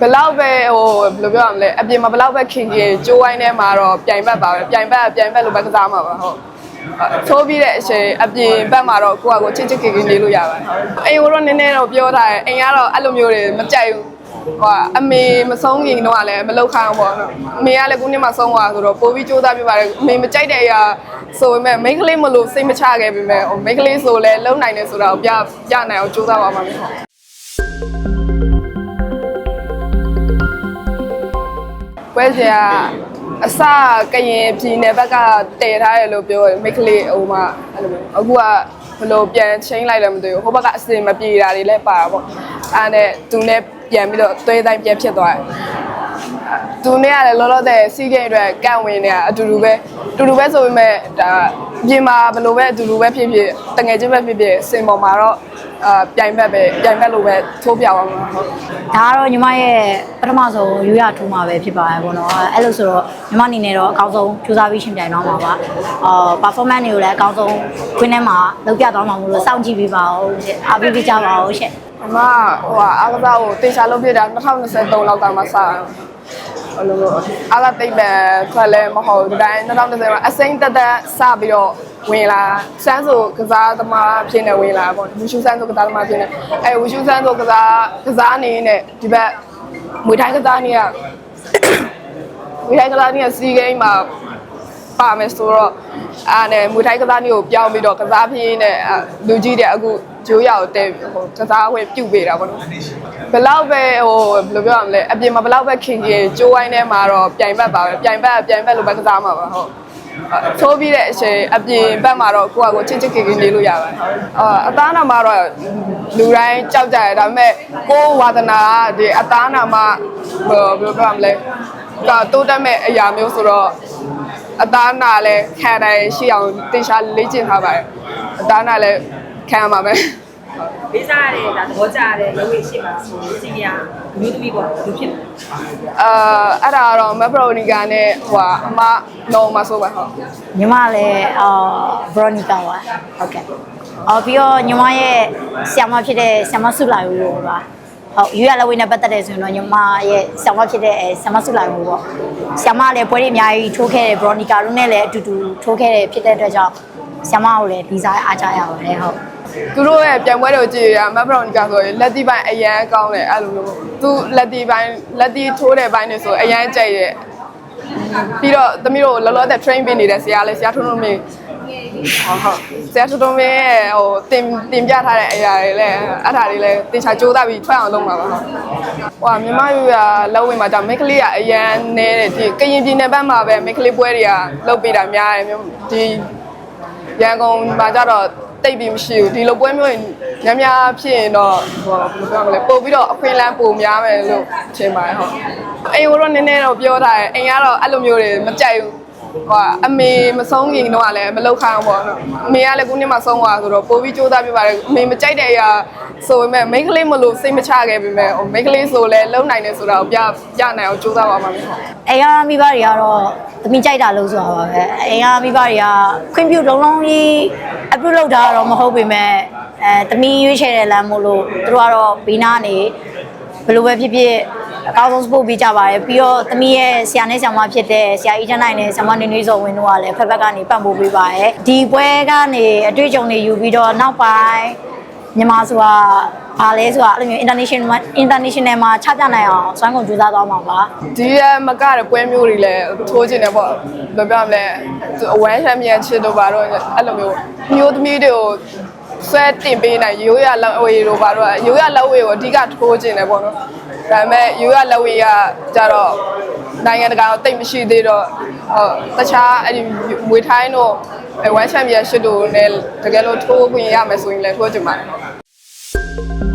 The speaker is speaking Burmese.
ဘယ်လောက်ပဲဟိုဘယ်လိုပြောရမလဲအပြင်မှာဘယ်လောက်ပဲခင်ခင်ကြိုးဝိုင်းထဲမှာတော့ပြိုင်ဘက်ပါပဲပြိုင်ဘက်ပြိုင်ဘက်လိုပဲကစားမှာပါဟုတ်ထိုးပြီးတဲ့အချိန်အပြင်ဘက်မှာတော့ကိုယ့်အကိုချစ်ချစ်ခင်ခင်နေလို့ရပါတယ်အိမ်ကတော့နည်းနည်းတော့ပြောထားတယ်အိမ်ကတော့အဲ့လိုမျိုးတွေမကြိုက်ဘူးဟိုအမေမဆုံးခင်တော့လည်းမလောက်ခိုင်းဘူးပေါ့နော်အမေကလည်းခုနှစ်မှဆုံးသွားဆိုတော့ပိုပြီးကြိုးစားပြပါတယ်အမေမကြိုက်တဲ့အရာဆိုပေမဲ့မိန်းကလေးမလို့စိတ်မချခဲ့ပေမဲ့ဟိုမိန်းကလေးဆိုလည်းလုံနိုင်တယ်ဆိုတာကိုပြပြနိုင်အောင်ကြိုးစားပါမှာမ ပွဲစဉ်ကအစကရင်ပြည်နယ်ဘက်ကတည်ထားတယ်လို့ပြောတယ်မိတ်ကလေးဟိုမှာအဲ့လိုမျိုးအခုကဘယ်လိုပြန်ချင်းလိုက်လည်းမသိဘူးဟိုဘက်ကအစင်မပြေတာတွေလည်းပါတာပေါ့အဲ့နဲ့သူနဲ့ပြန်ပြီးတော့သွေးတိုင်းပြန်ဖြစ်သွားတယ်သူနဲ့ကလည်းလောလောဆယ်စီးကိန်းအတွက်ကန့်ဝင်နေတာအတူတူပဲအတူတူပဲဆိုပေမဲ့ဒါပြင်မှာဘယ်လိုပဲအတူတူပဲဖြစ်ဖြစ်တငယ်ချင်းပဲဖြစ်ဖြစ်စင်ပေါ်မှာတော့ အာပြိုင်ဘက်ပဲပြိုင်ဘက်လိုပဲထိုးပြပါမှာဟုတ်ဒါကတော့ညီမရဲ့ပထမဆုံးရိုးရထူးမှာပဲဖြစ်ပါတယ်ပေါ့နော်အဲ့လိုဆိုတော့ညီမအနေနဲ့တော့အကောင်းဆုံးကြိုးစားပြီးရှင်ပြိုင်တော့မှာပါအာ performance တွေကိုလည်းအကောင်းဆုံးခွင်းထဲမှာလုပ်ပြသွားမှာမို့လို့စောင့်ကြည့်ပေးပါဦးရှင်အားပေးပေးကြပါဦးရှင်အမဟိုဟာအားကစားကိုတေချာလုပ်ပြတာ2023လောက်ကမှစတယ်ဟိုလိုမျိုးအားကတိတ်ပံထွက်လဲမဟုတ်ဘူးဒီတိုင်း2020မှာအစိမ့်တက်တက်စပြီးတော့ ဝင်လာစမ်းဆိုကစားသမားဖြစ်နေဝင်လာပေါ့ဝူရှူစမ်းဆိုကစားသမားဖြစ်နေအဲဝူရှူစမ်းဆိုကစားကစားနေနဲ့ဒီဘက်မွေတိုင်းကစားနေရမွေတိုင်းကစားနေရစီးဂိမ်းမှာပါမယ်ဆိုတော့အားနဲ့မွေထိုင်းကစားနည်းကိုပြောင်းပြီးတော့ကစားပြင်းနဲ့လူကြီးတဲ့အခုဂျိုးရကိုတဲဟိုကစားဝဲပြုတ်ပေးတာပေါ့နော်ဘယ်လောက်ပဲဟိုဘယ်လိုပြောရမလဲအပြင်မှာဘယ်လောက်ပဲခင်ခင်ဂျိုးဝိုင်းထဲမှာတော့ပြိုင်ဘက်ပါပဲပြိုင်ဘက်ပြိုင်ဘက်လိုပဲကစားမှာပါဟုတ် ထိုးပြီးတဲ့အချိန်အပြင်ဘက်မှာတော့ကိုယ့်အကိုချစ်ချစ်ခင်ခင်နေလို့ရပါတယ်ဟုတ်အာအသားနာမှာတော့လူတိုင်းကြောက်ကြတယ်ဒါပေမဲ့ကိုယ်ဝါသနာကဒီအသားနာမှာဘယ်လိုပြောရမလဲကတိုးတက်မဲ့အရာမျိုးဆိုတော့အသားနာလည်းခံတယ်ရှိအောင်တင်ရှာလေ့ကျင့်ထားပါတယ်အသားနာလည်းခံရမှာပဲ လေးစားရတယ်ဒါသဘောကျရတယ်ရုပ်ရည်ရှိမှာဆိုစီနီယာအမျိုးသမီးပေါ့လူဖြစ်တယ်အာအဲ့ဒါကတော့မက်ပရိုနီကာနဲ့ဟိုဟာအမလုံးမဆိုပါဟုတ်ညီမလည်းအာဘရိုနီကာပါဟုတ်ကဲ့အော်ပြီးတော့ညီမရဲ့ဆ iam မဖြစ်တဲ့ဆ iam မဆုလာယူပါဟုတ်ယူရလဝိနဲ့ပတ်သက်တယ်ဆိုရင်တော့ညီမရဲ့ဆ iam မဖြစ်တဲ့ဆ iam မဆုလာယူပေါ့ဆ iam မလည်းပွဲတွေအများကြီးထိုးခဲ့တယ်ဘရိုနီကာတို့နဲ့လည်းအတူတူထိုးခဲ့တယ်ဖြစ်တဲ့အတွက်ကြောင့်ဆ iam မကိုလည်းဒီဇိုင်းအားကြရပါတယ်ဟုတ် သူတို့ရဲ့ပြန်ပွဲတွေကိုကြည့်ရမက်ပရိုနီကာဆိုရင်လက်တီပိုင်းအရန်ကောင်းတယ်အဲ့လိုမျိုးသူလက်တီပိုင်းလက်တီထိုးတဲ့ပိုင်းတွေဆိုအရန်ကြိုက်ရဲ့ပြီးတော့သမီးတို့လောလောဆယ် train ပေးနေတဲ့ဆရာလေးဆရာထုံးထုံးမင်းဟုတ်ဟုတ်ဆရာထုံးထုံးမင်းရဲ့ဟိုတင်တင်ပြထားတဲ့အရာတွေလည်းအဲ့ဒါတွေလည်းတင်ချာကြိုးစားပြီးထွက်အောင်လုပ်မှာပါဟုတ်ဟိုမြန်မာယူရလောက်ဝင်မှာကြောင့်မိတ်ကလေးကအရန်နဲတယ်ဒီကရင်ပြည်နယ်ဘက်မှာပဲမိတ်ကလေးပွဲတွေကလုပ်ပေးတာများတယ်မြို့ဒီ ရန်ကုန်မှာကြတော့တိတ်ပြီးမရှိဘူးဒီလိုပွဲမျိုးများများဖြစ်ရင်တော့ဟိုဘယ်လိုပြောမလဲပို့ပြီးတော့အခွင့်အလမ်းပိုများမယ်လို့ထင်ပါတယ်ဟုတ်အိမ်ကတော့နည်းနည်းတော့ပြောထားတယ်အိမ်ကတော့အဲ့လိုမျိုးတွေမကြိုက်ဘူးဟိုအမေမဆုံးခင်တော့လည်းမလောက်ခိုင်းဘူးပေါ့နော်အမေကလည်းခုနှစ်မှဆုံးသွားဆိုတော့ပို့ပြီးစူးစမ်းပြပါတယ်အမေမကြိုက်တဲ့အရာ ဆိုပေမဲ့မိန်းကလေးမလို့စိတ်မချခဲ့ပေမဲ့ဟိုမိန်းကလေးဆိုလည်းလုံနိုင်တယ်ဆိုတာကိုပြပြနိုင်အောင်စူးစမ်းပါမှာမျိုးဟုတ်အိမ်ကမိဘတွေကတော့သမီးကြိုက်တာလို့ဆိုတာပါပဲအိမ်ကမိဘတွေကခွင့်ပြုလုံးလုံးကြီး approve လုပ်တာတော့မဟုတ်ပေမဲ့အဲသမီးရွေးချယ်တဲ့လမ်းမို့လို့သူတို့ကတော့ဘေးနားနေဘယ်လိုပဲဖြစ်ဖြစ်အကောင်းဆုံး support ပေးကြပါတယ်ပြီးတော့သမီးရဲ့ဆရာနဲ့ဆရာမဖြစ်တဲ့ဆရာကြီးချမ်းနိုင်နဲ့ဆရာမနေနေစောဝင်တို့ကလည်းဖက်ဖက်ကနေပံ့ပိုးပေးပါတယ်ဒီပွဲကနေအတွေ့အကြုံတွေယူပြီးတော့နောက်ပိုင်း မြန်မာဆိုတာဘာလဲဆိုတာအဲ့လိုမျိုး international international မှာချပြနိုင်အောင်စွမ်းကုန်ကြိုးစားသွားမှာပါဒီရမကတဲ့ပွဲမျိုးတွေလည်းထိုးကျင်တယ်ပေါ့ဘယ်ပြောမလဲအဝမ်းချမ်းမြန်ချစ်တို့ပါတော့အဲ့လိုမျိုးမျိုးသမီးတွေကိုဆွဲတင်ပေးနိုင်ရိုးရလက်ဝေးတို့ပါတော့ရိုးရလက်ဝေးကိုအဓိကထိုးကျင်တယ်ပေါ့နော်ဒါပေမဲ့ရိုးရလက်ဝေးကကြတော့ နိုင်ငံတကာတော့တိတ်မရှိသေးတော့ဟုတ်တခြားအဲ့ဒီဝေထိုင်းတို့ဝမ်ချမ်ပီယံရှစ်တို့လည်းတကယ်လို့ထိုးခွင့်ရမယ်ဆိုရင်လည်းထိုးကြမှာတယ်